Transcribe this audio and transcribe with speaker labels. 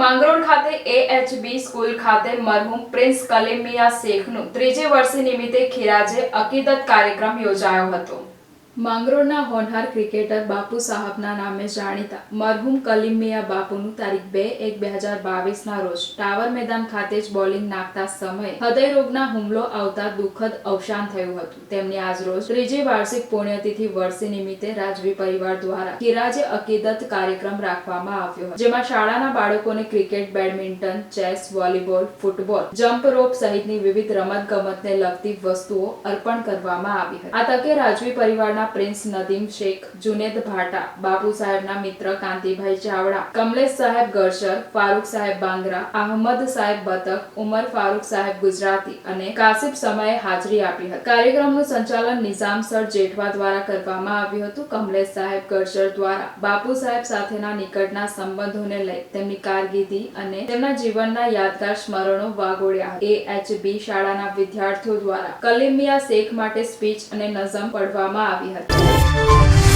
Speaker 1: સરકારી એએચબી સ્કૂલ ખાતે મરહુમ પ્રિન્સ કલીમિયા શેખનું ત્રીજી વર્ષે નિમિત્તે ખીરાજે અકીદત કાર્યક્રમ યોજાયો હતો. માંગરોળના હોનહાર ક્રિકેટર બાપુ સાહબના નામે જાણીતા મરહુમ કલીમિયા બાપુનું તારીખ બે એક બે હજાર બાવીસના રોજ ટાવર મેદાન ખાતે જ બોલિંગ નાખતા સમયે હૃદયરોગના હુમલો આવતા દુઃખદ અવસાન થયું હતું. તેમની આજરોજ ત્રીજી વાર્ષિક પુણ્યતિથિ વર્ષી નિમિત્તે રાજવી પરિવાર દ્વારા કિરાજે અકીદત કાર્યક્રમ રાખવામાં આવ્યો હતો, જેમાં શાળાના બાળકોને cricket, badminton, chess, volleyball, football, jump rope સહિતની વિવિધ રમત ગમતને લગતી વસ્તુઓ અર્પણ કરવામાં આવી હતી. આ તકે રાજવી પરિવારના પ્રિન્સ નદીમ શેખ, જુનેદ ભાટા, બાપુ સાહેબના મિત્ર કાંતિભાઈ ચાવડા, કમલેશ સાહેબ ગરશર ફારૂક સાહેબ બાંગરા અહમદ સાહેબ બતક, ઉમર ફારૂક સાહેબ ગુજરાતી અને કાસિફ સમયે હાજરી આપી હતી. કાર્યક્રમનું સંચાલન નિઝામ સર જેઠવા દ્વારા કરવામાં આવ્યું હતું. કમલેશ સાહેબ ગરશર દ્વારા બાપુ સાહેબ સાથેના નિકટના સંબંધોને લઈ તેમની કારકિર્દી અને તેમના જીવનના યાદગાર સ્મરણો વાગોડ્યા બી શાળાના વિદ્યાર્થીઓ દ્વારા કલિમિયા શેખ માટે સ્પીચ અને નઝમ પડવામાં આવી 같 아.